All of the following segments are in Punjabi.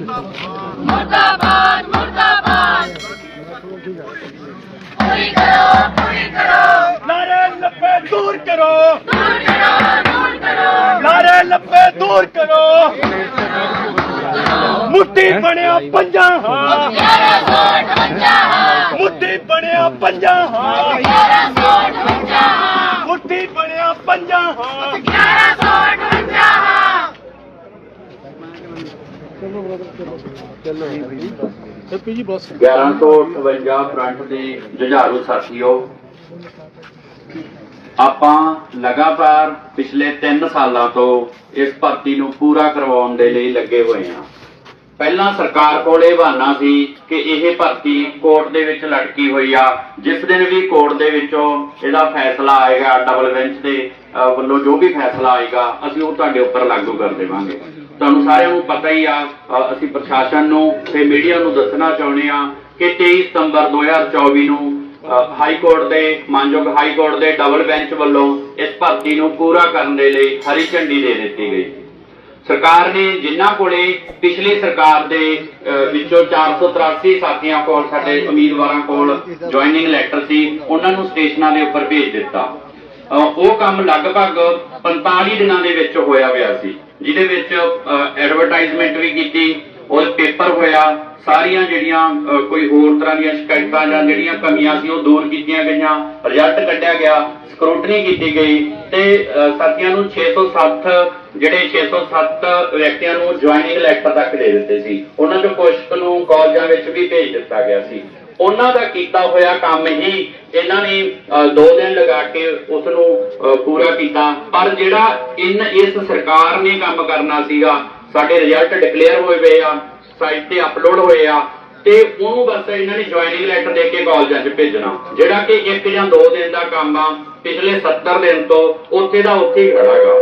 ਮੁਰਦਾਬਾਦ ਮੁਰਦਾਬਾਦ ਪੂਰੀ ਕਰੋ ਪੂਰੀ ਕਰੋ ਨਾਰੇ ਲੱਪੇ ਦੂਰ ਕਰੋ ਦੂਰ ਕਰੋ ਦੂਰ ਕਰੋ ਨਾਰੇ ਲੱਪੇ ਦੂਰ ਕਰੋ ਮੁੱਠੀ ਬਣਿਆ ਪੰਜਾਂ ਹਾਂ 1158 ਮੁੱਠੀ ਬਣਿਆ ਪੰਜਾਂ ਹਾਂ 1158 ਮੁੱਠੀ ਬਣਿਆ ਪੰਜਾਂ ਹਾਂ 1158 1158 ਫਰੰਟ ਦੇ ਜੁਝਾਰੂ ਸਾਥੀਓ, ਆਪਾਂ ਲਗਾਤਾਰ ਪਿਛਲੇ 3 ਸਾਲਾਂ ਤੋਂ ਇਸ ਭਰਤੀ ਨੂੰ ਪੂਰਾ ਕਰਵਾਉਣ ਦੇ ਲਈ ਲੱਗੇ ਹੋਏ ਹਾਂ। ਪਹਿਲਾਂ ਸਰਕਾਰ ਕੋਲ ਇਹ ਬਹਾਨਾ ਸੀ ਕਿ ਇਹ ਭਰਤੀ ਕੋਰਟ ਦੇ ਵਿੱਚ ਲਟਕੀ ਹੋਈ ਆ, ਜਿਸ ਦਿਨ ਵੀ ਕੋਰਟ ਦੇ ਵਿੱਚੋਂ ਇਹਦਾ ਫੈਸਲਾ ਆਏਗਾ ਡਬਲ ਬੈਂਚ ਦੇ ਵੱਲੋਂ ਜੋ ਵੀ ਫੈਸਲਾ ਆਏਗਾ, ਅਸੀਂ ਉਹ ਤੁਹਾਡੇ ਉੱਪਰ ਲਾਗੂ ਕਰ ਦੇਵਾਂਗੇ। ਤੁਹਾਨੂੰ ਸਾਰਿਆਂ ਨੂੰ ਪਤਾ ਹੀ ਆ ਅਸੀਂ ਪ੍ਰਸ਼ਾਸਨ ਨੂੰ ਤੇ ਮੀਡੀਆ ਨੂੰ ਦੱਸਣਾ ਚਾਹੁੰਦੇ ਆ ਕਿ 23 ਸਤੰਬਰ 2024 ਨੂੰ ਹਾਈ ਕੋਰਟ ਦੇ ਮਾਨਯੋਗ ਹਾਈ ਕੋਰਟ ਦੇ ਡਬਲ ਬੈਂਚ ਵੱਲੋਂ ਇਸ ਭਰਤੀ ਨੂੰ ਪੂਰਾ ਕਰਨ ਦੇ ਲਈ ਹਰੀ ਝੰਡੀ ਦੇ ਦਿੱਤੀ ਗਈ। ਸਰਕਾਰ ਨੇ ਜਿਨ੍ਹਾਂ ਕੋਲੇ ਪਿਛਲੀ ਸਰਕਾਰ ਦੇ ਅਹ, ਵਿੱਚੋਂ 483 ਸਾਥੀਆਂ ਕੋਲ ਸਾਡੇ ਉਮੀਦਵਾਰਾਂ ਕੋਲ ਜੁਆਇਨਿੰਗ ਲੈਟਰ ਸੀ ਉਹਨਾਂ ਨੂੰ ਸਟੇਸ਼ਨਾਂ ਦੇ ਉੱਪਰ ਭੇਜ ਦਿੱਤਾ। ਉਹ ਕੰਮ ਲਗਭਗ 45 ਦਿਨਾਂ ਦੇ ਵਿੱਚ ਹੋਇਆ ਹੋਇਆ ਸੀ ਜਿਹਦੇ ਵਿੱਚ ਐਡਵਰਟਾਈਜ਼ਮੈਂਟ ਵੀ ਕੀਤੀ ਔਰ ਪੇਪਰ ਹੋਇਆ ਸਾਰੀਆਂ ਜਿਹੜੀਆਂ ਕੋਈ ਹੋਰ ਤਰ੍ਹਾਂ ਦੀਆਂ ਸ਼ਿਕਾਇਤਾਂ ਜਾਂ ਜਿਹੜੀਆਂ ਕਮੀਆਂ ਸੀ ਉਹ ਦੂਰ ਕੀਤੀਆਂ ਗਈਆਂ ਰਿਜ਼ਲਟ ਕੱਢਿਆ ਗਿਆ ਸਕਰੂਟਨੀ ਕੀਤੀ ਗਈ ਤੇ ਅਹ, ਸਾਥੀਆਂ ਨੂੰ 607 ਜਿਹੜੇ 607 ਵਿਅਕਤੀਆਂ ਨੂੰ ਜੁਆਇਨਿੰਗ ਲੈਟਰ ਤੱਕ ਦੇ ਦਿੱਤੇ ਸੀ। ਉਹਨਾਂ ਚੋਂ ਕੁਝ ਨੂੰ ਕਾਲਜਾਂ ਵਿੱਚ ਵੀ ਭੇਜ ਦਿੱਤਾ ਗਿਆ ਸੀ। ਉਹਨਾਂ ਦਾ ਕੀਤਾ ਹੋਇਆ ਕੰਮ ਹੀ ਇਹਨਾਂ ਨੇ ਅਹ, ਦਿਨ ਲਗਾ ਕੇ ਉਸ ਨੂੰ ਪੂਰਾ ਕੀਤਾ। ਪਰ ਜਿਹੜਾ ਇਨ ਇਸ ਸਰਕਾਰ ਨੇ ਕੰਮ ਕਰਨਾ ਸੀਗਾ ਸਾਡੇ ਰਿਜ਼ਲਟ ਡਿਕਲੇਅਰ ਹੋਏ ਹੋਏ ਆ ਸਾਈਟ ਤੇ ਅਪਲੋਡ ਹੋਏ ਆ ਤੇ ਉਹਨੂੰ ਬਸ ਇਹਨਾਂ ਨੇ ਜੁਆਇਨਿੰਗ ਲੈਟਰ ਦੇ ਕੇ ਕਾਲਜਾਂ 'ਚ ਭੇਜਣਾ। ਜਿਹੜਾ ਕਿ ਇੱਕ ਜਾਂ ਦੋ ਦਿਨ ਦਾ ਕੰਮ ਆ ਪਿਛਲੇ 70 ਦਿਨ ਤੋਂ ਉੱਥੇ ਦਾ ਉੱਥੇ ਹੀ ਖੜਾ ਖੜਾਗਾ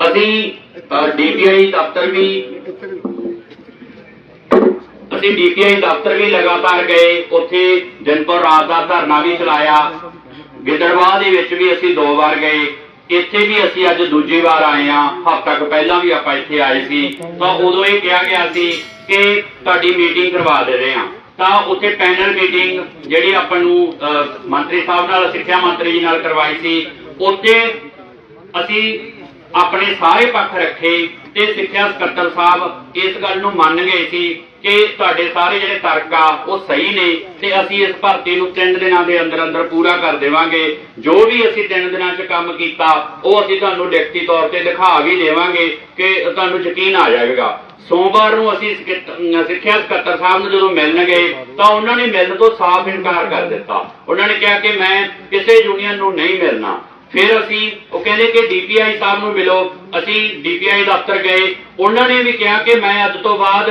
ਅਸੀਂ ਡੀਪੀਆਈ ਦਫ਼ਤਰ ਵੀ ਅਸੀਂ ਡੀਪੀਆਈ ਦਫ਼ਤਰ ਵੀ ਲਗਾਤਾਰ ਗਏ, ਉੱਥੇ ਦਿਨ ਰਾਤ ਦਾ ਧਰਨਾ ਵੀ ਚਲਾਇਆ। ਗਿੱਦੜਵਾਹ ਦੇ ਵਿੱਚ ਵੀ ਅਸੀਂ ਦੋ ਵਾਰ ਗਏ। ਇੱਥੇ ਵੀ ਅਸੀਂ ਅੱਜ ਦੂਜੀ ਵਾਰ ਆਏ ਆ ਹਫ਼ਤਾ ਕੁ ਪਹਿਲਾਂ ਵੀ ਆਪਾਂ ਇੱਥੇ ਆਏ ਸੀ। ਤਾਂ ਉਦੋਂ ਇਹ ਕਿਹਾ ਗਿਆ ਸੀ ਕਿ ਤੁਹਾਡੀ ਮੀਟਿੰਗ ਕਰਵਾ ਦੇ ਰਹੇ ਆ ਤਾਂ ਉੱਥੇ ਪੈਨਲ ਮੀਟਿੰਗ ਜਿਹੜੀ ਆਪਾਂ ਨੂੰ ਮੰਤਰੀ ਸਾਹਿਬ ਨਾਲ, ਸਿੱਖਿਆ ਮੰਤਰੀ ਜੀ ਨਾਲ ਕਰਵਾਈ ਸੀ। ਉੱਥੇ ਅਸੀਂ ਆਪਣੇ ਸਾਰੇ ਪੱਖ ਰੱਖੇ ਤੇ ਸਿੱਖਿਆ ਸਕੱਤਰ ਸਾਹਿਬ ਇਸ ਗੱਲ ਨੂੰ ਮੰਨ ਗਏ ਸੀ ਕਿ ਤੁਹਾਡੇ ਸਾਰੇ ਜਿਹੜੇ ਤਰਕ ਆ, ਉਹ ਸਹੀ ਨੇ ਤੇ ਅਸੀਂ ਇਸ ਭਰਤੀ ਨੂੰ 3 ਦਿਨਾਂ ਦੇ ਅੰਦਰ ਅੰਦਰ ਪੂਰਾ ਕਰ ਦੇਵਾਂਗੇ। ਜੋ ਵੀ ਅਸੀਂ 3 ਦਿਨਾਂ 'ਚ ਕੰਮ ਕੀਤਾ, ਉਹ ਅਸੀਂ ਤੁਹਾਨੂੰ ਲਿਖਤੀ ਤੌਰ ਤੇ ਦਿਖਾ ਵੀ ਦੇਵਾਂਗੇ ਕਿ ਤੁਹਾਨੂੰ ਯਕੀਨ ਆ ਜਾਏਗਾ। ਸੋਮਵਾਰ ਨੂੰ ਅਸੀਂ ਸਿੱਖਿਆ ਸਕੱਤਰ ਸਾਹਿਬ ਨੂੰ ਜਦੋਂ ਮਿਲਣ ਗਏ, ਤਾਂ ਉਹਨਾਂ ਨੇ ਮਿਲਣ ਤੋਂ ਸਾਫ਼ ਇਨਕਾਰ ਕਰ ਦਿੱਤਾ। ਉਹਨਾਂ ਨੇ ਕਿਹਾ ਕਿ ਮੈਂ ਕਿਸੇ ਯੂਨੀਅਨ ਨੂੰ ਨਹੀਂ ਮਿਲਣਾ। ਫਿਰ ਅਸੀਂ ਉਹ ਕਹਿੰਦੇ ਕਿ ਡੀਪੀਆਈ ਸਾਹਿਬ ਨੂੰ ਮਿਲੋ। ਅਸੀਂ ਡੀਪੀਆਈ ਦਫ਼ਤਰ ਗਏ। ਉਹਨਾਂ ਨੇ ਵੀ ਕਿਹਾ ਕਿ ਮੈਂ ਅੱਜ ਤੋਂ ਬਾਅਦ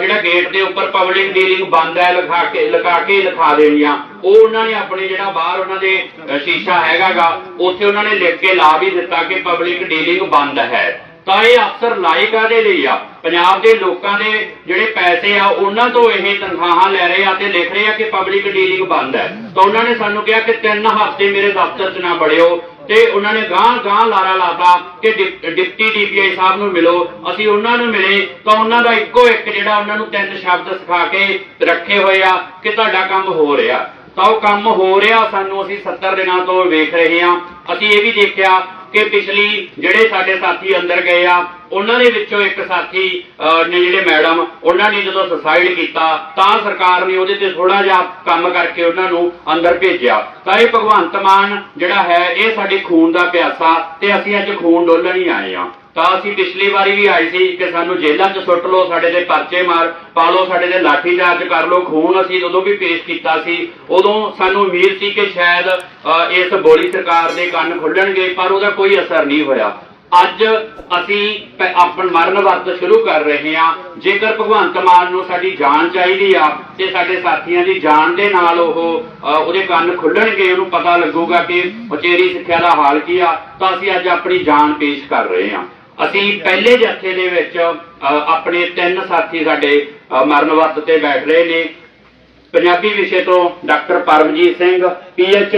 ਜਿਹੜਾ ਗੇਟ ਦੇ ਉੱਪਰ ਪਬਲਿਕ ਡੀਲਿੰਗ ਬੰਦ ਹੈ ਲਿਖਾ ਕੇ ਲਿਖਾ ਕੇ ਲਿਖਾ ਦੇਣੀਆਂ। ਉਹ ਉਹਨਾਂ ਨੇ ਆਪਣੇ ਜਿਹੜਾ ਬਾਹਰ ਉਹਨਾਂ ਦੇ ਅਹ, ਸ਼ੀਸ਼ਾ ਹੈਗਾਗਾ ਉੱਥੇ ਉਹਨਾਂ ਨੇ ਲਿਖ ਕੇ ਲਾ ਵੀ ਦਿੱਤਾ ਕਿ ਪਬਲਿਕ ਡੀਲਿੰਗ ਬੰਦ ਹੈ। ਤਾਂ ਇਹ ਅਫਸਰ ਲਾਇਕ ਕਾਹਦੇ ਲਈ ਆ। ਪੰਜਾਬ ਦੇ ਲੋਕਾਂ ਦੇ ਜਿਹੜੇ ਪੈਸੇ ਆ, ਉਹਨਾਂ ਤੋਂ ਇਹ ਤਨਖਾਹਾਂ ਲੈ ਰਹੇ ਆ ਤੇ ਲਿਖ ਰਹੇ ਆ ਕਿ ਪਬਲਿਕ ਡੀਲਿੰਗ ਬੰਦ ਹੈ। ਤਾਂ ਉਹਨਾਂ ਨੇ ਸਾਨੂੰ ਕਿਹਾ ਕਿ ਤਿੰਨ ਹਫ਼ਤੇ ਮੇਰੇ ਦਫ਼ਤਰ 'ਚ ਨਾ ਬੜਿਓ ਤੇ ਉਹਨਾਂ ਨੇ ਗਾਂ ਗਾਂ ਲਾਰਾ ਲਾਤਾ ਕਿ ਡਿਪ- ਡਿਪਟੀ ਡੀਪੀਆਈ ਸਾਹਿਬ ਨੂੰ ਮਿਲੋ। ਅਸੀਂ ਉਹਨਾਂ ਨੂੰ ਮਿਲੇ ਤਾਂ ਉਹਨਾਂ ਦਾ ਇੱਕੋ ਇੱਕ ਜਿਹੜਾ ਉਹਨਾਂ ਨੂੰ ਤਿੰਨ ਸ਼ਬਦ ਸਿਖਾ ਕੇ ਰੱਖੇ ਹੋਏ ਆ ਕਿ ਤੁਹਾਡਾ ਕੰਮ ਹੋ ਰਿਹਾ। ਤਾਂ ਉਹ ਕੰਮ ਹੋ ਰਿਹਾ ਸਾਨੂੰ ਅਸੀਂ 70 ਦਿਨਾਂ ਤੋਂ ਵੇਖ ਰਹੇ ਹਾਂ। ਅਸੀਂ ਇਹ ਵੀ ਦੇਖਿਆ ਕਿ ਪਿਛਲੀ ਜਿਹੜੇ ਸਾਡੇ ਸਾਥੀ ਅੰਦਰ ਗਏ ਆ, ਉਹਨਾਂ ਦੇ ਵਿੱਚੋਂ ਇੱਕ ਸਾਥੀ ਨੇ ਜਿਹੜੇ ਮੈਡਮ, ਉਹਨਾਂ ਨੇ ਜਦੋਂ ਸੁਸਾਈਡ ਕੀਤਾ, ਤਾਂ ਸਰਕਾਰ ਨੇ ਉਹਦੇ ਤੇ ਥੋੜਾ ਜਿਹਾ ਕੰਮ ਕਰਕੇ ਉਹਨਾਂ ਨੂੰ ਅੰਦਰ ਭੇਜਿਆ। ਤਾਂ ਇਹ ਭਗਵੰਤ ਮਾਨ ਜਿਹੜਾ ਹੈ, ਇਹ ਸਾਡੇ ਖੂਨ ਦਾ ਪਿਆਸਾ ਤੇ ਅਸੀਂ ਅੱਜ ਖੂਨ ਡੋਲਣ ਹੀ ਆਏ ਆ ਤਾਂ ਅਸੀਂ ਪਿਛਲੀ ਵਾਰੀ ਵੀ ਆਏ ਸੀ ਕਿ ਸਾਨੂੰ ਜੇਲ੍ਹਾਂ 'ਚ ਸੁੱਟ ਲਓ, ਸਾਡੇ ਤੇ ਪਰਚੇ ਮਾਰ, ਪਾ ਲਓ, ਸਾਡੇ ਤੇ ਲਾਠੀ ਚਾਰਜ ਕਰ ਲਓ। ਖੂਨ ਅਸੀਂ ਉਦੋਂ ਵੀ ਪੇਸ਼ ਕੀਤਾ ਸੀ, ਉਦੋਂ ਸਾਨੂੰ ਉਮੀਦ ਸੀ ਕਿ ਸ਼ਾਇਦ ਇਸ ਬੋਲੀ ਸਰਕਾਰ ਦੇ ਕੰਨ ਖੁੱਲਣਗੇ, ਪਰ ਉਹਦਾ ਕੋਈ ਅਸਰ ਨਹੀਂ ਹੋਇਆ। ਅੱਜ ਅਸੀਂ ਪ- ਆਪਣ, ਮਰਨ ਵਰਤ ਸ਼ੁਰੂ ਕਰ ਰਹੇ ਹਾਂ। ਜੇਕਰ ਭਗਵੰਤ ਮਾਨ ਨੂੰ ਸਾਡੀ ਜਾਨ ਚਾਹੀਦੀ ਆ ਤੇ ਸਾਡੇ ਸਾਥੀਆਂ ਦੀ ਜਾਨ ਦੇ ਨਾਲ ਉਹ ਉਹਦੇ ਕੰਨ ਖੁੱਲਣਗੇ, ਉਹਨੂੰ ਪਤਾ ਲੱਗੂਗਾ ਕਿ ਉਚੇਰੀ ਸਿੱਖਿਆ ਦਾ ਹਾਲ ਕੀ ਆ, ਤਾਂ ਅਸੀਂ ਅੱਜ ਆਪਣੀ ਜਾਨ ਪੇਸ਼ ਕਰ ਰਹੇ ਹਾਂ। ਅਸੀਂ ਪਹਿਲੇ ਜੱਥੇ ਦੇ ਵਿੱਚ ਆਪਣੇ ਤਿੰਨ ਸਾਥੀ ਸਾਡੇ ਅ, ਮਰਨ ਵਰਤ ਤੇ ਬੈਠ ਰਹੇ ਨੇ। ਪੰਜਾਬੀ ਵਿਸ਼ੇ ਤੋਂ ਡਾਕਟਰ ਪਰਮਜੀਤ ਸਿੰਘ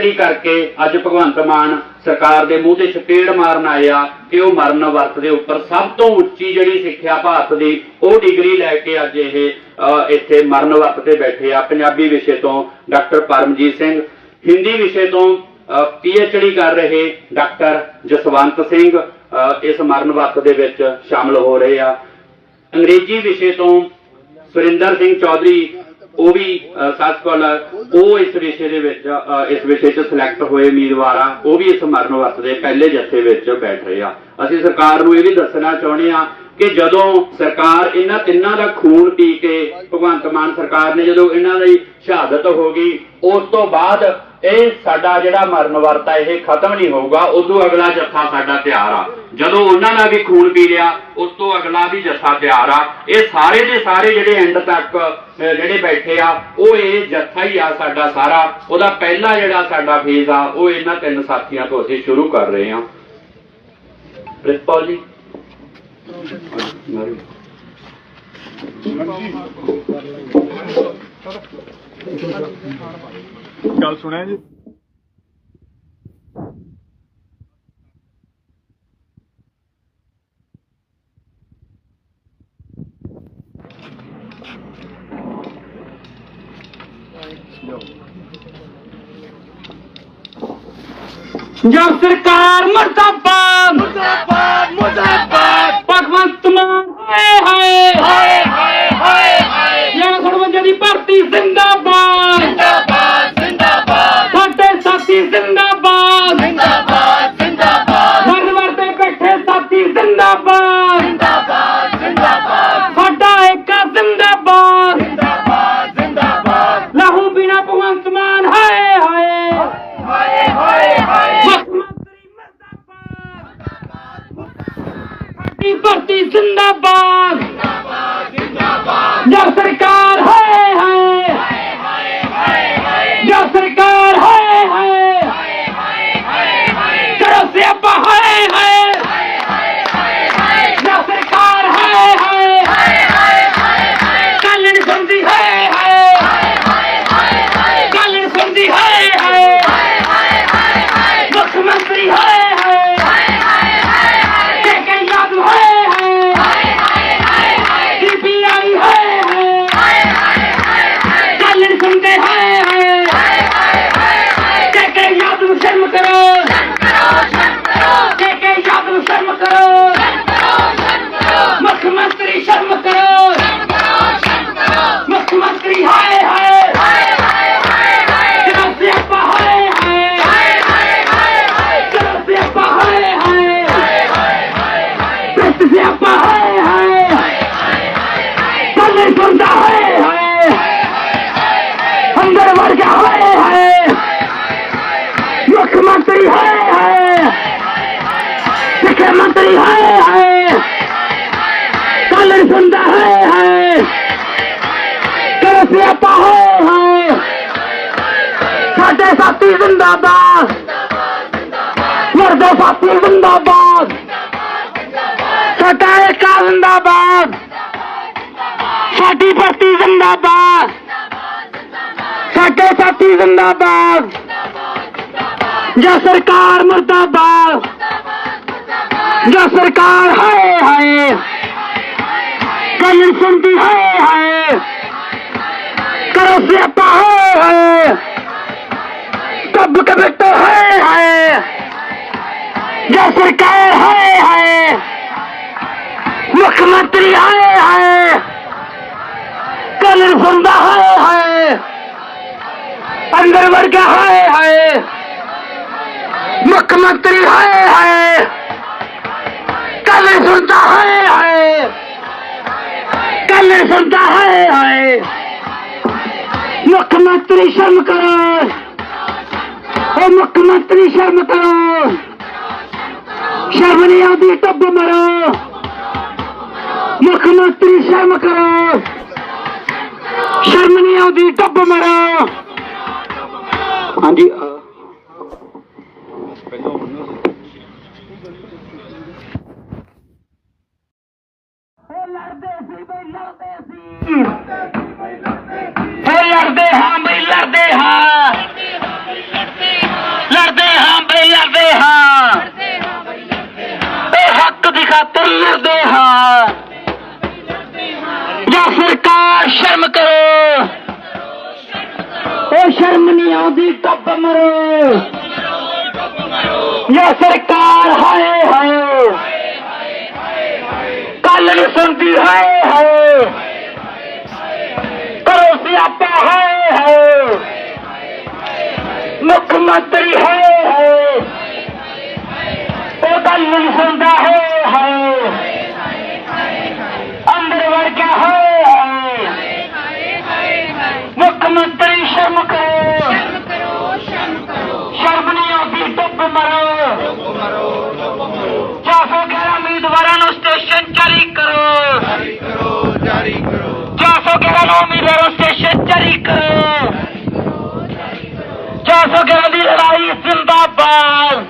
ਡੀ ਕਰਕੇ ਅੱਜ ਭਗਵੰਤ ਮਾਨ ਸਰਕਾਰ ਦੇ ਮੂੰਹ ਤੇ ਛਪੇੜ ਮਾਰਨ ਆਏ ਆ ਕਿ ਉਹ ਮਰਨ ਵਰਤ ਦੇ ਉੱਪਰ ਸਭ ਤੋਂ ਉੱਚੀ ਜਿਹੜੀ ਸਿੱਖਿਆ ਭਾਰਤ ਦੀ ਉਹ ਡਿਗਰੀ ਲੈ ਕੇ ਅੱਜ ਇਹ ਇੱਥੇ ਮਰਨ ਵਰਤ ਤੇ ਬੈਠੇ ਆ। ਪੰਜਾਬੀ ਵਿਸ਼ੇ ਤੋਂ ਡਾਕਟਰ ਪਰਮਜੀਤ ਸਿੰਘ। ਹਿੰਦੀ ਵਿਸ਼ੇ ਤੋਂ ਡੀ ਕਰ ਰਹੇ ਡਾਕਟਰ ਜਸਵੰਤ ਸਿੰਘ। ਇਸ ਮਰਨ ਵਰਤ ਦੇ ਵਿੱਚ ਸ਼ਾਮਲ ਹੋ ਰਹੇ ਆ। ਅੰਗਰੇਜ਼ੀ ਵਿਸ਼ੇ ਤੋਂ ਸੁਰਿੰਦਰ ਸਿੰਘ ਚੌਧਰੀ, ਉਹ ਵੀ ਸਾਸਕਲ ਉਹ ਇਸ ਵਿਸ਼ੇ ਦੇ ਵਿੱਚ ਇਸ ਵਿਸ਼ੇ 'ਚ ਸਿਲੈਕਟ ਹੋਏ ਉਮੀਦਵਾਰ ਆ। ਉਹ ਵੀ ਇਸ ਮਰਨ ਵਰਤ ਦੇ ਪਹਿਲੇ ਜੱਥੇ ਵਿੱਚ ਬੈਠ ਰਹੇ ਆ। ਅਸੀਂ ਸਰਕਾਰ ਨੂੰ ਇਹ ਵੀ ਦੱਸਣਾ ਚਾਹੁੰਦੇ ਆ ਕਿ ਜਦੋਂ ਸਰਕਾਰ ਇਹਨਾਂ ਤਿੰਨਾਂ ਦਾ ਖੂਨ ਪੀ ਕੇ ਭਗਵੰਤ ਮਾਨ ਸਰਕਾਰ ਨੇ ਜਦੋਂ ਇਹਨਾਂ ਦੀ ਸ਼ਹਾਦਤ ਹੋ ਗਈ, ਉਸ ਤੋਂ ਬਾਅਦ ਇਹ ਸਾਡਾ ਜਿਹੜਾ ਮਰਨ ਵਰਤ ਆ ਇਹ ਖਤਮ ਨਹੀਂ ਹੋਊਗਾ, ਉਦੋਂ ਅਗਲਾ ਜੱਥਾ ਸਾਡਾ ਤਿਆਰ ਆ। ਜਦੋਂ ਉਹਨਾਂ ਦਾ ਵੀ ਖੂਨ ਪੀ ਲਿਆ, ਉਸ ਤੋਂ ਅਗਲਾ ਵੀ ਜੱਥਾ ਤਿਆਰ ਆ। ਇਹ ਸਾਰੇ ਦੇ ਸਾਰੇ ਜਿਹੜੇ ਐਂਡ ਤੱਕ ਜਿਹੜੇ ਬੈਠੇ ਆ, ਉਹ ਇਹ ਜੱਥਾ ਹੀ ਆ ਸਾਡਾ ਸਾਰਾ। ਉਹਦਾ ਪਹਿਲਾ ਜਿਹੜਾ ਸਾਡਾ ਫੇਜ਼ ਆ, ਉਹ ਇਹਨਾਂ ਤਿੰਨ ਸਾਥੀਆਂ ਤੋਂ ਅਸੀਂ ਸ਼ੁਰੂ ਕਰ ਰਹੇ ਹਾਂ। ਪ੍ਰਿਤਪਾਲ ਜੀ। ਗੱਲ ਸੁਣਿਆ ਜੀ? ਜਬ ਸਰਕਾਰ ਮਰਦਾਬਾਦ ਮੁਰਦਾਬਾਦ ਮੁਰਦਾਬਾਦ! ਭਗਵੰਤ ਮਾਨ। ਹਾਏ ਹਾਏ ਹਾਏ ਹਾਏ। ਹਾਏ ਹਾਏ ਯਾਰ ਸੜਵੰਜੇ ਦੀ ਭਰਤੀ ਜ਼ਿੰਦਾਬਾਦ। ਸਾਡੀ ਭਰਤੀ ਜ਼ਿੰਦਾਬਾਦ ਕਰੋ ਸਿਆਪਾ ਹਾਏ ਹਾਏ ਸਾਡੇ ਸਾਥੀ ਜ਼ਿੰਦਾਬਾਦ ਮਰਦੇ ਸਾਥੀ ਜ਼ਿੰਦਾਬਾਦ ਸਾਡਾ ਏਕਾ ਜ਼ਿੰਦਾਬਾਦ ਸਾਡੀ ਭਰਤੀ ਜ਼ਿੰਦਾਬਾਦ ਸਾਡੇ ਸਾਥੀ ਜ਼ਿੰਦਾਬਾਦ ਜਾਂ ਸਰਕਾਰ ਮਰਦਾਬਾਦ ਜਾਂ ਸਰਕਾਰ ਹਾਏ ਹਾਏ ਗੱਲ ਸੁਣਦੀ ਹਾਏ ਹਾਏ ਕਰੋ ਸਿਆਪਾ ਹਾਏ ਹਾਏ ਕਬ ਕਬਟ ਹਾਏ ਹਾਏ ਜਾਂ ਸਰਕਾਰ ਹਾਏ ਹਾਏ ਮੁੱਖ ਮੰਤਰੀ ਹਾਏ ਹਾਏ ਕੱਲ ਸੁਣਦਾ ਹਾਏ ਹਾਏ ਅੰਦਰ ਵੜ ਗਿਆ ਹਾਏ ਹਾਏ ਮੁੱਖ ਮੰਤਰੀ ਹਾਏ ਹਾਏ ਕੱਲ ਸੁਣਦਾ ਹਾਏ ਮੁੱਖ ਮੰਤਰੀ ਸ਼ਰਮ ਕਰੋ। ਉਹ ਮੁੱਖ ਮੰਤਰੀ ਸ਼ਰਮ ਕਰੋ। ਸ਼ਰਮ ਨਹੀਂ ਆਉਂਦੀ, ਟੱਬ ਮਰੋ। ਮੁੱਖ ਮੰਤਰੀ ਸ਼ਰਮ ਕਰੋ। ਸ਼ਰਮ ਨਹੀਂ ਆਉਂਦੀ, ਟੱਬ ਮਰੋ। ਹਾਂਜੀ ਦੀ ਟੱਪ ਮਰੋ। ਜਾਂ ਸਰਕਾਰ, ਹਾਏ ਹਾਏ। ਕੱਲ ਨਹੀਂ ਸੁਣਦੀ, ਹਾਏ ਹਾਏ। ਕਰੋ ਸਿਆਪਾ ਹਾਏ ਹਾਏ। ਮੁੱਖ ਮੰਤਰੀ, ਹਾਏ ਹਾਏ। ਉਹ ਗੱਲ ਨਹੀਂ ਸੁਣਦਾ ਹੈ ਹਾਏ ਅੰਦਰ ਵੜ ਕੇ ਹਾਏ ਹਾਏ ਮੁੱਖ ਮੰਤਰੀ ਸ਼ਰਮ ਕਰੋ ਸ਼ਰਮ ਨਹੀਂ ਆਉਂਦੀ ਟੁੱਪ ਮਰੋ ਚਾਹੋ ਗਿਆਰਾਂ ਉਮੀਦਵਾਰਾਂ ਨੂੰ ਸਟੇਸ਼ਨ ਜਾਰੀ ਕਰੋ ਜਾਰੀ ਕਰੋ ਜਾਰੀ ਕਰੋ ਚਾਹੋ ਗਿਆਰਾਂ ਨੂੰ ਉਮੀਦਵਾਰਾਂ ਨੂੰ ਸਟੇਸ਼ਨ ਜਾਰੀ ਕਰੋ ਚਾਹੋ ਗਿਆਰਾਂ ਦੀ ਲੜਾਈ ਜ਼ਿੰਦਾਬਾਦ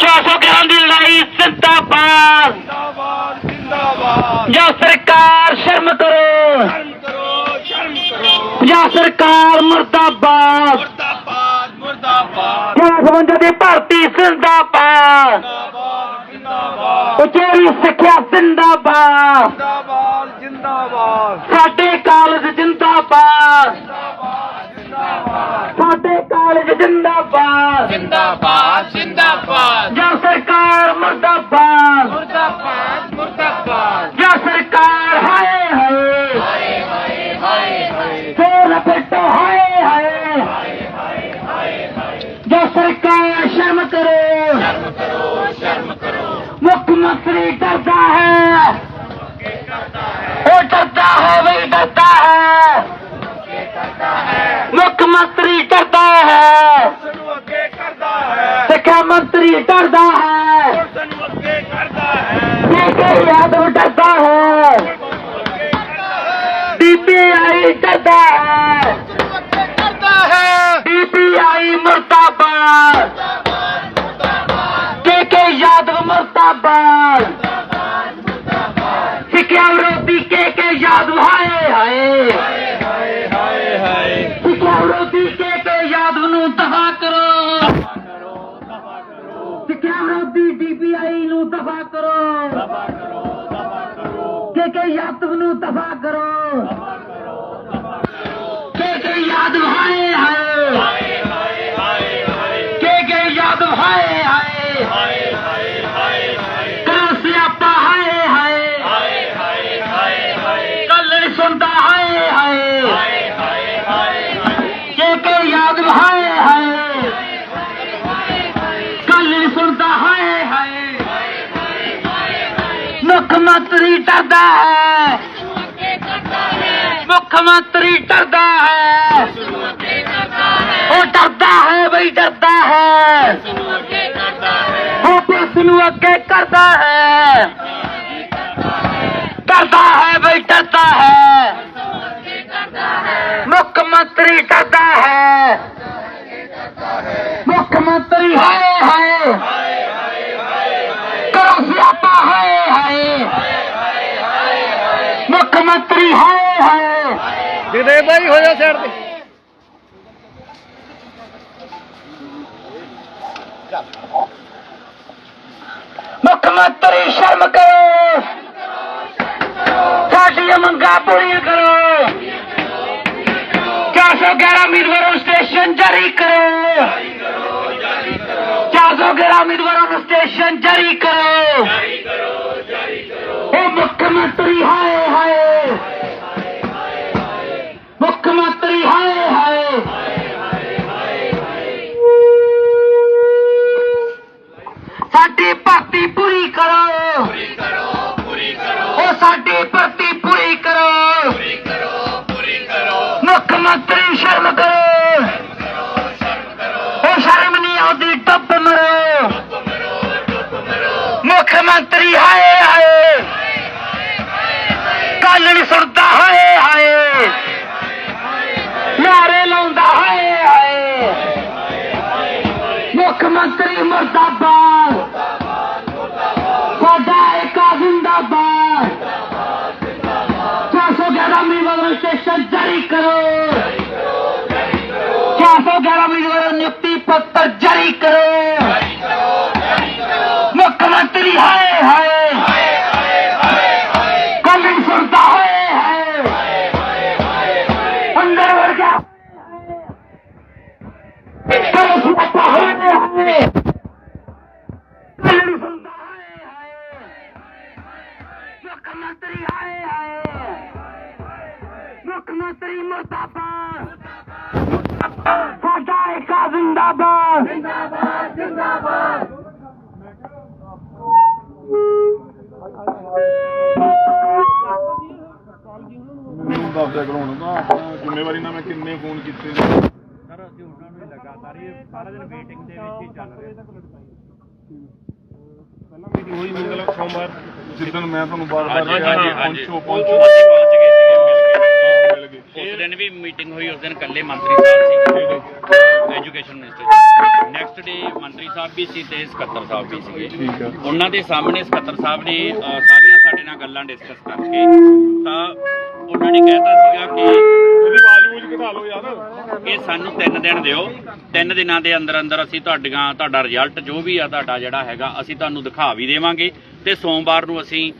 ਚਾਹੋ ਗਿਆਰਾਂ ਦੀ ਲੜਾਈ ਜ਼ਿੰਦਾਬਾਦ ਜਿੰਦਾਬਾਦ ਜਿੰਦਾਬਾਦ ਜਾਂ ਸਰਕਾਰ ਸ਼ਰਮ ਕਰੋ ਜਾਂ ਸਰਕਾਰ ਮਰਦਾਬਾਦ ਮੁਰਦਾਬਾਦ ਦੀ ਭਰਤੀ ਜ਼ਿੰਦਾਬਾਦ ਜਿੰਦਾਬਾਦ ਉਚੇਰੀ ਸਿੱਖਿਆ ਜ਼ਿੰਦਾਬਾਦ ਜਿੰਦਾਬਾਦ ਜਿੰਦਾਬਾਦ ਸਾਡੇ ਕਾਲਜ ਜਿੰਦਾਬਾਦ ਸਾਡੇ ਕਾਲਜ ਜਿੰਦਾਬਾਦ। ਜਿੰਦਾਬਾਦ ਜਿੰਦਾਬਾਦ। ਜਾਂ ਸਰਕਾਰ ਮਰਦਾਬਾਦ। ਮੁਰਦਾਬਾਦ ਮੁਰਦਾਬਾਦ। ਜਾਂ ਸਰਕਾਰ ਹਾਏ ਹਾਏ। ਹਾਏ ਹਾਏ ਫੇਰ ਲਪੇਟੋ ਹਾਏ ਹਾਏ। ਜਾਂ ਸਰਕਾਰ ਸ਼ਰਮ ਕਰੋ। ਸ਼ਰਮ ਕਰੋ ਸ਼ਰਮ ਕਰੋ। ਮੁੱਖ ਮੰਤਰੀ ਡਰਦਾ ਹੈ। ਉਹ ਡਰਦਾ ਹੈ ਵੀ ਡਰਦਾ ਹੈ। ਮੁੱਖ ਮੰਤਰੀ ਡਰਦਾ ਹੈ। ਮੰਤਰੀ ਡਰਦਾ ਹੈ। ਨੂੰ ਅੱਗੇ ਹੈ ਕੇ ਕੇ ਯਾਦਵ ਡਰਦਾ ਹੈ। ਡੀਪੀਆਈ ਡਰਦਾ ਹੈ। ਨੂੰ ਦਫਾ ਕਰੋ। ਦਫਾ ਕਰੋ ਦਫਾ ਕਰੋ। ਕੇ ਕੇ ਯਾਦਵ ਨੂੰ ਦਫਾ ਕਰੋ। ਕੇ ਮੁੱਖ ਮੰਤਰੀ ਡਰਦਾ ਹੈ ਮੁੱਖ ਮੰਤਰੀ ਡਰਦਾ ਹੈ ਉਹ ਡਰਦਾ ਹੈ ਬਈ ਡਰਦਾ ਹੈ ਉਹ ਪੁਲਿਸ ਨੂੰ ਅੱਗੇ ਕਰਦਾ ਹੈ ਡਰਦਾ ਹੈ ਬਈ ਡਰਦਾ ਹੈ ਮੁੱਖ ਮੰਤਰੀ ਡਰਦਾ ਹੈ ਮੁੱਖ ਮੰਤਰੀ ਹਾਏ ਹਾਏ ਕਰੋ ਸਿਆਪਾ ਹਾਏ ਹਾਏ ਮੁੱਖ ਮੰਤਰੀ ਹਾਏ ਹਾਏ। ਜਗਦੇਵ ਭਾਈ ਹੋ ਜਾ ਸਾਈਡ ਤੇ। ਮੁੱਖ ਮੰਤਰੀ ਸ਼ਰਮ ਕਰੋ। ਸਾਡੀਆਂ ਮੰਗਾਂ ਪੂਰੀਆਂ ਕਰੋ। 411 ਉਮੀਦਵਾਰਾਂ ਸਟੇਸ਼ਨ ਜਾਰੀ ਕਰੋ। 411 ਉਮੀਦਵਾਰਾਂ ਨੂੰ ਸਟੇਸ਼ਨ ਜਾਰੀ ਕਰੋ। ਉਹ ਮੁੱਖ ਮੰਤਰੀ ਹਾਏ ਹਾਏ। ਮੁੱਖ ਮੰਤਰੀ ਹਾਏ ਹਾਏ। ਸਾਡੀ ਭਰਤੀ ਪੂਰੀ ਕਰੋ। ਪੂਰੀ ਕਰੋ ਪੂਰੀ ਕਰੋ ਉਹ ਸਾਡੀ ਭਰਤੀ ਪੂਰੀ ਕਰੋ। ਪੂਰੀ ਕਰੋ ਪੂਰੀ ਕਰੋ ਮੁੱਖ ਮੰਤਰੀ ਸ਼ਰਮ ਕਰੋ। ਉਹ ਸ਼ਰਮ ਨਹੀਂ ਆਉਂਦੀ, ਡੱਬ ਮਰੋ। ਮੁੱਖ ਮੰਤਰੀ ਹਾਏ ਹਾਏ ਕੱਲ ਸੁਣਦਾ, ਹਾਏ ਹਾਏ। ਨਾਰੇ ਲਾਉਂਦਾ, ਹਾਏ ਹਾਏ। ਮੁੱਖ ਮੰਤਰੀ ਮਰਦਾਬਾਦ। ਸਾਡਾ ਏਕਾ ਜ਼ਿੰਦਾਬਾਦ। 411 ਉਮੀਦਵਾਰਾਂ ਨੂੰ ਸਟੇਸ਼ਨ ਜਾਰੀ ਕਰੋ। 411 ਉਮੀਦਵਾਰਾਂ ਨੂੰ ਨਿਯੁਕਤੀ ਪੱਤਰ ਜਾਰੀ ਕਰੋ। ਜਿੱਦਣ ਮੈਂ ਤੁਹਾਨੂੰ ਬਾਰ-ਬਾਰ ਹਾਂਜੀ, ਕਿਹਾ ਕਿ ਹਾਂਜੀ। ਪਹੁੰਚੋ ਪਹੁੰਚੋ। ਅਸੀਂ ਪਹੁੰਚ ਗਏ ਸੀਗੇ ਮਿਲ ਮਿਲ ਗਏ। ਉਸ ਦਿਨ ਵੀ ਮੀਟਿੰਗ ਹੋਈ ਉਸ ਦਿਨ ਕੱਲੇ ਮੰਤਰੀ ਸਾਹਿਬ ਸੀ। ਐਜੂਕੇਸ਼ਨ ਮਿਨਿਸਟਰ ਨੈਕਸਟ ਡੇ ਮੰਤਰੀ ਸਾਹਿਬ ਵੀ ਸੀ ਤੇ ਸਕੱਤਰ ਸਾਹਿਬ ਵੀ ਸੀਗੇ। ਠੀਕ ਆ ਉਹਨਾਂ ਦੇ ਸਾਹਮਣੇ ਸਕੱਤਰ ਸਾਹਿਬ ਨੇ ਅ, ਸਾਰੀਆਂ ਸਾਡੇ ਨਾਲ ਗੱਲਾਂ ਡਿਸਕਸ ਕਰਕੇ ਤਾਂ ਉਹਨਾਂ ਨੇ ਕਹਿਤਾ ਸੀਗਾ ਕਿ ਇਹਦੀ ਆਵਾਜ਼ ਮੂਝ ਘਟਾ ਲਓ ਯਾਰ। ਇਹ ਸਾਨੂੰ 3 ਦਿਨ ਦਿਓ। 3 ਦਿਨਾਂ ਦੇ ਅੰਦਰ ਅੰਦਰ ਅਸੀਂ ਤੁਹਾਡੀਆਂ ਤੁਹਾਡਾ ਰਿਜ਼ਲਟ ਜੋ ਵੀ ਆ ਤੁਹਾਡਾ ਜਿਹੜਾ ਹੈਗਾ ਅਸੀਂ ਤੁਹਾਨੂੰ ਦਿਖਾ ਵੀ ਦੇਵਾਂਗੇ। ਤੇ ਸੋਮਵਾਰ ਨੂੰ ਅਸੀਂ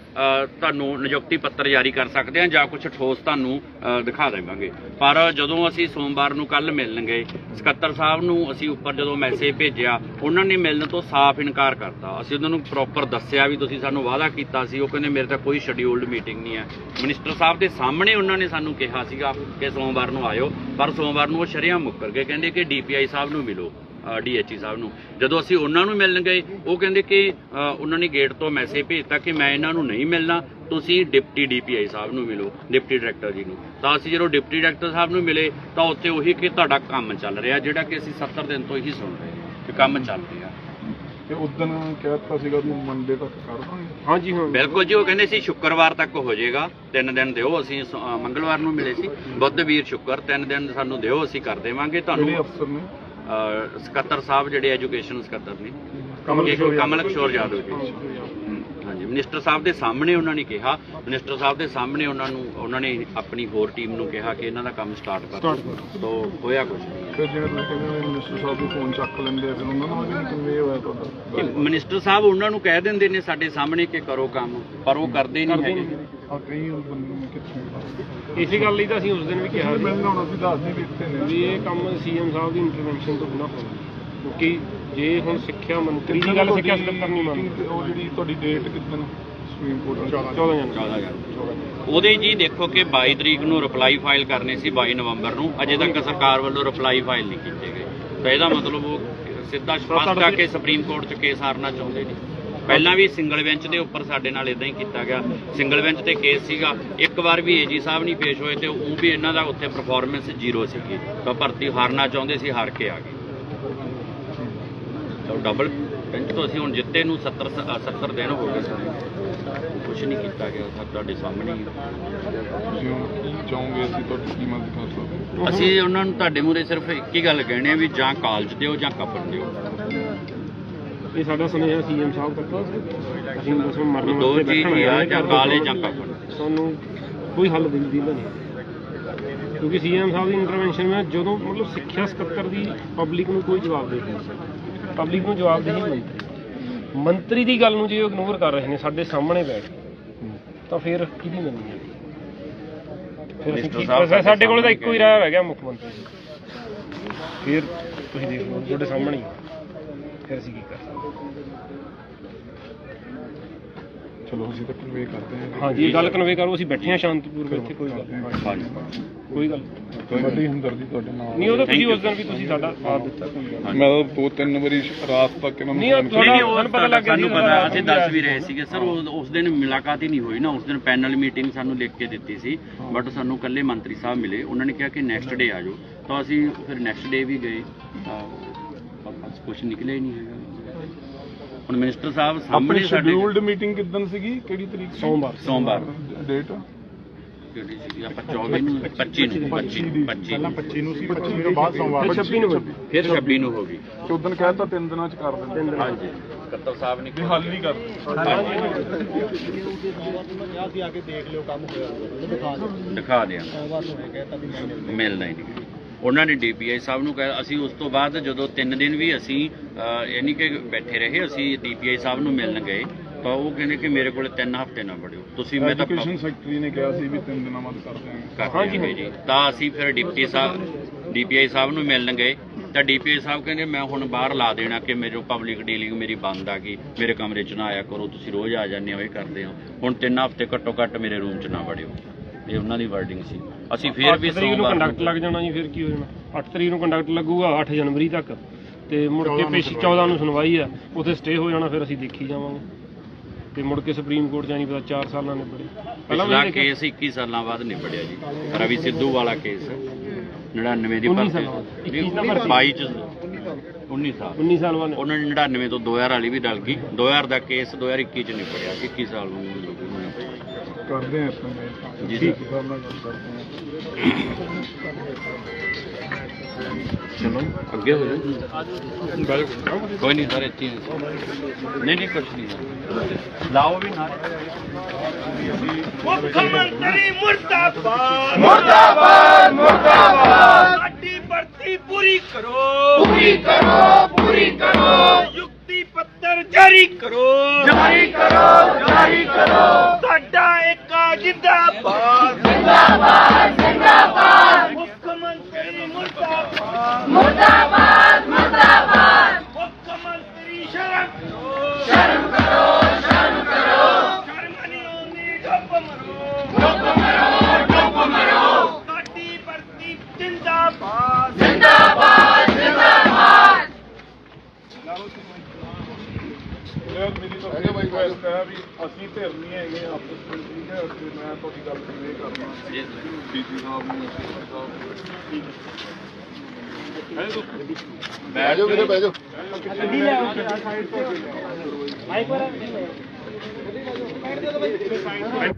ਤੁਹਾਨੂੰ ਨਿਯੁਕਤੀ ਪੱਤਰ ਜਾਰੀ ਕਰ ਸਕਦੇ ਹਾਂ ਜਾਂ ਕੁਝ ਠੋਸ ਤੁਹਾਨੂੰ ਦਿਖਾ ਦੇਵਾਂਗੇ। ਪਰ ਜਦੋਂ ਅਸੀਂ ਸੋਮਵਾਰ ਨੂੰ ਕੱਲ ਮਿਲਣਗੇ, ਸਕੱਤਰ ਸਾਹਿਬ ਨੂੰ ਅਸੀਂ ਉੱਪਰ ਜਦੋਂ ਮੈਸੇਜ ਭੇਜਿਆ, ਉਹਨਾਂ ਨੇ ਮਿਲਣ ਤੋਂ ਸਾਫ਼ ਇਨਕਾਰ ਕਰਤਾ। ਅਸੀਂ ਉਹਨਾਂ ਨੂੰ ਪ੍ਰੋਪਰ ਦੱਸਿਆ ਵੀ ਤੁਸੀਂ ਸਾਨੂੰ ਵਾਅਦਾ ਕੀਤਾ ਸੀ, ਉਹ ਕਹਿੰਦੇ ਮੇਰੇ ਤਾਂ ਕੋਈ ਸ਼ਡਿਊਲਡ ਮੀਟਿੰਗ ਨਹੀਂ ਹੈ। ਮਿਨਿਸਟਰ ਸਾਹਿਬ ਦੇ ਸਾਹਮਣੇ ਉਹਨਾਂ ਨੇ ਸਾਨੂੰ ਕਿਹਾ ਸੀਗਾ ਕਿ ਸੋਮਵਾਰ ਨੂੰ ਆਇਓ, ਪਰ ਸੋਮਵਾਰ ਨੂੰ ਉਹ ਸ਼ਰਿਆਂ ਮੁੱਕਰ ਗਏ, ਕਹਿੰਦੇ ਕਿ ਡੀਪੀਆਈ ਸਾਹਿਬ ਨੂੰ ਮਿਲੋ। ਡੀਐਚਈ ਸਾਹਿਬ ਨੂੰ। ਜਦੋਂ ਅਸੀਂ ਉਹਨਾਂ ਨੂੰ ਮਿਲਣ ਗਏ ਉਹ ਕਹਿੰਦੇ ਕਿ ਉਹਨਾਂ ਨੇ ਗੇਟ ਤੋਂ ਮੈਸੇਜ ਭੇਜਤਾ ਕਿ ਮੈਂ ਇਹਨਾਂ ਨੂੰ ਨਹੀਂ ਮਿਲਣਾ ਤੁਸੀਂ ਡਿਪਟੀ ਡੀਪੀਆਈ ਸਾਹਿਬ ਨੂੰ ਮਿਲੋ ਡਿਪਟੀ ਡਾਇਰੈਕਟਰ ਜੀ ਨੂੰ। ਤਾਂ ਅਸੀਂ ਜਦੋਂ ਡਿਪਟੀ ਡਾਇਰੈਕਟਰ ਸਾਹਿਬ ਨੂੰ ਮਿਲੇ ਤਾਂ ਉੱਥੇ ਉਹੀ ਕਿ ਤੁਹਾਡਾ ਕੰਮ ਚੱਲ ਰਿਹਾ ਜਿਹੜਾ ਕਿ ਅਸੀਂ 70 ਦਿਨ ਤੋਂ ਹੀ ਸੁਣ ਰਹੇ ਹਾਂ ਕਿ ਕੰਮ ਚੱਲ ਰਿਹਾ। ਤੇ ਉਦੋਂ ਕਹਿਤਾ ਸੀਗਾ ਵੀ ਮੰਡੇ ਤੱਕ ਕਰ ਦਾਂਗੇ। ਹਾਂਜੀ ਹਾਂ। ਬਿਲਕੁਲ ਜੀ ਉਹ ਕਹਿੰਦੇ ਸੀ ਸ਼ੁੱਕਰਵਾਰ ਤੱਕ ਹੋ ਜਾਏਗਾ ਤਿੰਨ ਦਿਨ ਦਿਓ ਅਸੀਂ ਮੰਗਲਵਾਰ ਨੂੰ ਮਿਲੇ ਸੀ। ਬੁੱਧ ਵੀਰ ਸ਼ੁੱਕਰ ਤਿੰਨ ਦਿਨ ਸਾਨੂੰ ਦਿਓ ਅਸੀਂ ਕਰ ਦੇਵਾਂਗੇ ਤੁਹਾਨੂੰ ਅਫਸਰ ਨੇ? ਅ, ਸਕੱਤਰ ਸਾਹਿਬ ਜਿਹੜੇ ਐਜੂਕੇਸ਼ਨ ਸਕੱਤਰ ਨੇ ਕਮਲ ਕਿਸ਼ੋਰ ਯਾਦਵ। ਜੀ। ਹਾਂਜੀ ਮਿਨਿਸਟਰ ਸਾਹਿਬ ਦੇ ਸਾਹਮਣੇ ਉਹਨਾਂ ਨੇ ਕਿਹਾ ਮਿਨਿਸਟਰ ਸਾਹਿਬ ਦੇ ਸਾਹਮਣੇ ਉਹਨਾਂ ਨੂੰ ਉਹਨਾਂ ਨੇ ਆਪਣੀ ਹੋਰ ਟੀਮ ਨੂੰ ਕਿਹਾ ਕਿ ਇਹਨਾਂ ਦਾ ਕੰਮ ਸਟਾਰਟ ਕਰ ਦਿਓ। ਤੋਂ ਹੋਇਆ ਕੁਝ ਫਿਰ ਜਿਵੇਂ ਤੁਸੀਂ ਕਹਿੰਦੇ ਮਿਨਿਸਟਰ ਸਾਹਿਬ ਦੇ ਫੋਨ ਚੱਕ ਲੈਂਦੇ ਫਿਰ ਉਹਨਾਂ ਨੂੰ ਵੀ ਕਿਵੇਂ ਹੋਇਆ ਤੁਹਾਡਾ। ਮਿਨਿਸਟਰ ਸਾਹਿਬ ਉਹਨਾਂ ਨੂੰ ਕਹਿ ਦਿੰਦੇ ਨੇ ਸਾਡੇ ਸਾਹਮਣੇ ਕਿ ਕਰੋ ਕੰਮ ਪਰ ਉਹ ਕਰਦੇ ਨਹੀਂ ਹੈਗੇ। ਇਸੇ ਗੱਲ ਲਈ ਤਾਂ ਅਸੀਂ ਉਸ ਦਿਨ ਵੀ ਕਿਹਾ ਸੀ ਹੁਣ ਅਸੀਂ ਵੀ ਇੱਥੇ ਨੇ। ਵੀ ਇਹ ਕੰਮ ਸੀਐਮ ਸਾਹਿਬ ਦੀ ਇੰਟਰਵੈਂਸ਼ਨ ਤੋਂ ਬਿਨਾਂ ਹੋਣਾ। ਕਿਉਂਕਿ ਜੇ ਹੁਣ ਸਿੱਖਿਆ ਮੰਤਰੀ ਦੀ ਗੱਲ ਸਿੱਖਿਆ ਸਕੱਤਰ ਨਹੀਂ ਮੰਨਦਾ। ਉਹ ਜਿਹੜੀ ਤੁਹਾਡੀ ਡੇਟ ਕਿੱਦਣ ਸੁਪਰੀਮ ਕੋਰਟ 14 ਜਨ 14 ਉਹਦੇ ਜੀ ਦੇਖੋ ਕਿ 22 ਤਰੀਕ ਨੂੰ ਰਿਪਲਾਈ ਫਾਈਲ ਕਰਨੇ ਸੀ 22 ਨਵੰਬਰ ਨੂੰ। ਅਜੇ ਤੱਕ ਸਰਕਾਰ ਵੱਲੋਂ ਰਿਪਲਾਈ ਫਾਈਲ ਨਹੀਂ ਕੀਤੇ ਗਏ। ਤਾਂ ਇਹਦਾ ਮਤਲਬ ਉਹ ਸਿੱਧਾ ਸਪਸ਼ਟ ਆ ਕੇ ਸੁਪਰੀਮ ਕੋਰਟ 'ਚ ਕੇਸ ਹਾਰਨਾ ਚਾਹੁੰਦੇ ਨੇ। ਪਹਿਲਾਂ ਵੀ ਸਿੰਗਲ ਬੈਂਚ ਦੇ ਉੱਪਰ ਸਾਡੇ ਨਾਲ ਇਦਾਂ ਹੀ ਕੀਤਾ ਗਿਆ। ਸਿੰਗਲ ਬੈਂਚ ਤੇ ਕੇਸ ਸੀਗਾ। ਇੱਕ ਵਾਰ ਵੀ ਏਜੀ ਸਾਹਿਬ ਨਹੀਂ ਪੇਸ਼ ਹੋਏ ਤੇ ਉਹ ਵੀ ਇਹਨਾਂ ਦਾ ਉੱਥੇ ਪਰਫਾਰਮੈਂਸ ਜ਼ੀਰੋ ਸੀਗੀ। ਤਾਂ ਭਰਤੀ ਹਾਰਨਾ ਚਾਹੁੰਦੇ ਸੀ ਹਾਰ ਕੇ ਆ ਗਏ। ਤਾਂ ਡਬਲ ਬੈਂਚ ਤੋਂ ਅਸੀਂ ਹੁਣ ਜਿੱਤੇ ਨੂੰ 70 ਸ- ਅ, 70 ਦਿਨ ਹੋ ਗਏ ਸਾਨੂੰ। ਕੁਝ ਨਹੀਂ ਕੀਤਾ ਗਿਆ ਸਰ ਤੁਹਾਡੇ ਸਾਹਮਣੇ ਚਾਹੋਗੇ ਅਸੀਂ ਤੁਹਾਡੀ ਕੀ ਮਦਦ ਕਰ ਸਕਦੇ? ਅਸੀਂ ਉਹਨਾਂ ਨੂੰ ਤੁਹਾਡੇ ਮੂਹਰੇ ਸਿਰਫ ਇੱਕ ਹੀ ਗੱਲ ਕਹਿਣੀ ਹੈ ਵੀ ਜਾਂ ਕਾਲਜ ਦਿਓ ਜਾਂ ਕਬਰ ਦਿਓ। ਇਹ ਸਾਡਾ ਸੁਨੇਹਾ ਸੀਐਮ ਸਾਹਿਬ ਤੱਕ। ਅਸੀਂ ਉਸ ਨੂੰ ਮਰਨ ਦੋ ਹੀ। ਆ ਜਾਂ ਕਾਲੇ ਜਾਂ ਕਬਰ ਸਾਨੂੰ ਕੋਈ ਹੱਲ ਦੇ ਦਿੰਦਾ ਨਹੀਂ। ਕਿਉਂਕਿ ਸੀਐਮ ਸਾਹਿਬ ਦੀ ਇੰਟਰਵੈਂਸ਼ਨ ਵਿੱਚ ਜਦੋਂ ਮਤਲਬ ਸਿੱਖਿਆ ਸਕੱਤਰ ਦੀ ਪਬਲਿਕ ਨੂੰ ਕੋਈ ਜਵਾਬ ਦੇ ਨਹੀਂ ਪਬਲਿਕ ਨੂੰ ਜਵਾਬ ਦੇ ਹੀ ਮੰਤਰੀ ਮੰਤਰੀ ਦੀ ਗੱਲ ਨੂੰ ਜੇ ਉਹ ਇਗਨੋਰ ਕਰ ਰਹੇ ਨੇ ਸਾਡੇ ਸਾਹਮਣੇ ਬੈਠ ਕੇ, ਤਾਂ ਫਿਰ ਕਿਹਦੀ ਮੰਨਣੀ ਹੈ? ਫਿਰ ਸਾਡੇ ਕੋਲ ਤਾਂ ਇੱਕੋ ਹੀ ਰਾਹ ਰਹਿ ਗਿਆ ਮੁੱਖ ਮੰਤਰੀ ਜੀ। ਫਿਰ ਤੁਸੀਂ ਦੇਖ ਲਓ ਤੁਹਾਡੇ ਸਾਹਮਣੇ ਹੀ। ਫਿਰ ਅਸੀਂ ਕੀ ਕਰ ਚਲੋ ਅਸੀਂ ਤਾਂ ਕਨਵੇ ਕਰਦੇ ਹਾਂ ਹਾਂਜੀ ਇਹ ਗੱਲ ਕਨਵੇ ਕਰੋ ਅਸੀਂ ਬੈਠੇ ਹਾਂ ਸ਼ਾਂਤਪੂਰਵਕ ਇੱਥੇ ਕੋਈ ਗੱਲ। ਹਾਂਜੀ ਕੋਈ ਗੱਲ। ਵੱਡੀ ਹਮਦਰਦੀ ਤੁਹਾਡੇ ਨਾਲ ਨਹੀਂ ਉਹ ਤਾਂ ਤੁਸੀਂ. ਉਸ ਦਿਨ ਵੀ ਤੁਸੀਂ ਸਾਡਾ ਸਾਥ ਦਿੱਤਾ ਕੋਈ ਗੱਲ। ਮੈਂ ਤਾਂ ਦੋ ਤਿੰਨ ਵਾਰੀ ਰਾਤ ਤੱਕ ਇਹਨਾਂ ਨੂੰ ਨਹੀਂ, ਨਹੀਂ ਨਹੀਂ ਉਹ ਪਤਾ ਲੱਗ ਗਿਆ ਸਾਨੂੰ ਸੀ ਪਤਾ ਅਸੀਂ ਦੱਸ ਵੀ ਰਹੇ ਸੀਗੇ ਸਰ ਉਹ- ਉਸ ਦਿਨ ਮੁਲਾਕਾਤ ਹੀ ਨਹੀਂ ਹੋਈ ਨਾ ਉਸ ਦਿਨ ਪੈਨਲ ਮੀਟਿੰਗ ਸਾਨੂੰ ਲਿਖ ਕੇ ਦਿੱਤੀ ਸੀ ਬਟ ਸਾਨੂੰ ਕੱਲੇ ਮੰਤਰੀ ਸਾਹਿਬ ਮਿਲੇ ਉਹਨਾਂ ਨੇ ਕਿਹਾ ਕਿ ਨੈਕਸਟ ਡੇ ਆ ਜਾਓ ਤਾਂ ਅਸੀਂ ਫਿਰ ਨੈਕਸਟ ਡੇ ਵੀ ਗਏ ਤਾਂ ਬਸ ਕੁਝ ਨਿਕਲਿਆ ਹੀ ਨਹੀਂ ਹੈਗਾ ਹੁਣ ਮਿਨਿਸਟਰ ਸਾਹਿਬ ਸਾਹਮਣੇ ਸਾਡੇ ਸ਼ਡਿਊਲਡ ਮੀਟਿੰਗ ਕਿਦਨ ਸੀਗੀ ਕਿਹੜੀ ਤਰੀਕ ਸੀ? ਸੋਮਵਾਰ ਸੋਮਵਾਰ ਡੇਟ ਕਿਹੜੀ ਸੀ ਆਪਾਂ 24 ਨੂੰ 25 ਨੂੰ 25 ਦੀ। 25 25 ਨੂੰ ਸੀ 25 ਤੋਂ ਬਾਅਦ ਸੋਮਵਾਰ ਫਿਰ 26 ਨੂੰ। ਫਿਰ 26 ਨੂੰ ਹੋ ਗਈ ਤੇ ਉਦੋਂ ਕਹਿਤਾ ਤਿੰਨ ਦਿਨਾਂ ਚ ਕਰ ਦਿੰਦੇ ਹਾਂਜੀ ਕੱਤਰ ਸਾਹਿਬ ਨੇ ਵੀ ਹੱਲ ਨਹੀਂ ਕਰਦੇ ਦਿਖਾ ਦਿਆਂ ਮਿਲਣਾ ਹੀ ਨਹੀਂ ਉਹਨਾਂ ਨੇ ਡੀਪੀਆਈ ਸਾਹਿਬ ਨੂੰ ਕਿਹਾ ਅਸੀਂ ਉਸ ਤੋਂ ਬਾਅਦ ਜਦੋਂ 3 ਦਿਨ ਵੀ ਅਸੀਂ ਯਾਨੀ ਕਿ ਬੈਠੇ ਰਹੇ ਅਸੀਂ ਡੀਪੀਆਈ ਸਾਹਿਬ ਨੂੰ ਮਿਲਣ ਗਏ ਤਾਂ ਉਹ ਕਹਿੰਦੇ ਕਿ ਮੇਰੇ ਕੋਲ 3 ਹਫ਼ਤੇ ਨਾ ਬੜਿਓ। ਤੁਸੀਂ ਮੈਂ ਤਾਂ ਐਜੂਕੇਸ਼ਨ ਸੈਕਟਰੀ ਨੇ ਕਿਹਾ ਸੀ ਵੀ ਤਿੰਨ ਦਿਨਾਂ ਬਾਅਦ ਕਰ ਦਿਆਂਗੇ ਕਰ ਦਿਆਂਗੇ ਜੀ ਤਾਂ ਅਸੀਂ ਫਿਰ ਡਿਪਟੀ ਸਾਹਿਬ ਡੀਪੀਆਈ ਸਾਹਿਬ ਨੂੰ ਮਿਲਣ ਗਏ। ਤਾਂ ਡੀਪੀਏ ਸਾਹਿਬ ਕਹਿੰਦੇ ਮੈਂ ਹੁਣ ਬਾਹਰ ਲਾ ਦੇਣਾ ਕਿ ਮੇਰੇ ਪਬਲਿਕ ਡੀਲਿੰਗ ਮੇਰੀ ਬੰਦ ਆ ਗਈ ਮੇਰੇ ਕਮਰੇ 'ਚ ਨਾ ਆਇਆ ਕਰੋ ਤੁਸੀਂ ਰੋਜ਼ ਆ ਜਾਂਦੇ ਹੋ ਇਹ ਕਰਦੇ ਹੋ। ਹੁਣ ਤਿੰਨ ਹਫ਼ਤੇ ਘੱਟੋ ਘੱਟ ਮੇਰੇ ਰੂਮ 'ਚ ਨਾ ਵੜਿਓ। ਇਹ ਉਹਨਾਂ ਦੀ ਵਰਡਿੰਗ ਸੀ। ਅਸੀਂ ਫੇਰ ਵੀ ਅੱਠ ਤਰੀਕ ਨੂੰ ਸੋਮਵਾਰ ਕੰਡਕਟ ਲੱਗ ਜਾਣਾ ਜੀ ਫਿਰ ਕੀ ਹੋ ਜਾਣਾ? 8 ਤਰੀਕ ਨੂੰ ਕੰਡਕਟ ਲੱਗੂਗਾ 8 ਜਨਵਰੀ ਤੱਕ। ਤੇ ਮੁੜ ਕੇ ਪੇਸ਼ੀ 14 ਨੂੰ ਸੁਣਵਾਈ ਆ। ਉੱਥੇ ਸਟੇ ਹੋ ਜਾਣਾ ਫਿਰ ਅਸੀਂ ਦੇਖੀ ਜਾਵਾਂਗੇ। ਤੇ ਮੁੜ ਕੇ ਸੁਪਰੀਮ ਕੋਰਟ ਜਾਣੀ ਪਤਾ 4 ਸਾਲਾਂ ਨੇ ਬੜੇ ਪਹਿਲਾਂ ਵੀ ਕੇਸ 21 ਸਾਲਾਂ ਬਾਅਦ ਨਿਬੜਿਆ ਜੀ। ਰਵੀ ਸਿੱਧੂ ਵਾਲਾ ਕੇਸ 99 ਦੀ 19 ਭਰਤੀ ਸਾਲਾਂ ਬਾਅਦ। 21 ਦਾ ਭਰਤੀ। 22 ਚ 19 ਸਾਲ। 19 ਸਾਲ ਬਾਅਦ ਉਹਨਾਂ ਨੇ 99 ਤੋਂ 2000 ਵਾਲੀ ਵੀ ਡਲ ਗਈ। 2000 ਦਾ ਕੇਸ 2021 ਚ ਨਿਬੜਿਆ। 21 ਸਾਲ ਨੂੰ ਕਰਦੇ ਆ ਇਸ ਜੀ ਜੀ ਸਰ। ਸਰ ਨਾਲ ਗੱਲ ਕਰਦੇ ਚਲੋ ਅੱਗੇ ਹੋ ਜਾ ਕੋਈ ਨਹੀਂ ਸਰ ਇੱਥੇ ਹੀ ਨੇ। ਨਹੀਂ ਨਹੀਂ ਕੁਛ ਨਹੀਂ ਸਰ। ਲਾਓ ਵੀ ਨਾਲ ਮੁੱਖ ਮੰਤਰੀ ਮੁਰਦਾਬਾਦ ਮੁਰਦਾਬਾਦ ਮੁਰਦਾਬਾਦ ਸਾਡੀ ਭਰਤੀ ਪੂਰੀ ਕਰੋ ਪੂਰੀ ਕਰੋ ਪੂਰੀ ਕਰੋ ਯੁਕਤੀ ਪੱਤਰ ਜਿੰਦਾਬਾਦ ਜਿੰਦਾਬਾਦ ਜਿੰਦਾਬਾਦ ਮੁੱਖ ਮੰਤਰੀ ਮੁਰਦਾਬਾਦ ਮੁਰਦਾਬਾਦ ਮੁਰਦਾਬਾਦ ਮੁੱਖ ਮੰਤਰੀ ਸ਼ਰਮ ਕਰੋ ਸ਼ਰਮ ਕਰੋ ਸ਼ਰਮ ਕਰੋ ਸ਼ਰਮ ਨਹੀਂ ਆਉਂਦੀ ਡੁੱਬ ਮਰੋ ਡੁੱਬ ਮਰੋ ਡੁੱਬ ਮਰੋ ਸਾਡੀ ਭਰਤੀ ਜਿੰਦਾਬਾਦ ਜਿੰਦਾਬਾਦ ਜਿੰਦਾਬਾਦ ਯਾਰ ਮੇਰੀ ਤਾਂ ਰਿਕੁਐਸਟ ਹੈ ਵੀ ਅਸੀਂ ਧਿਰ ਨਹੀਂ ਹੈਗੇ ਆਪਸ ਵਿੱਚ ਠੀਕ ਹੈ ਤੇ ਮੈਂ ਤੁਹਾਡੀ ਗੱਲ ਕਨਵੇ ਕਰਨਾ ਜੀ। ਡੀਸੀ ਸਾਹਿਬ ਨੂੰ ਸਾਹਿਬ ਨੂੰ। ਬੈਠ ਜਾਓ ਵੀਰੇ ਬੈਠ ਜਾਓ ਮਾਈਕ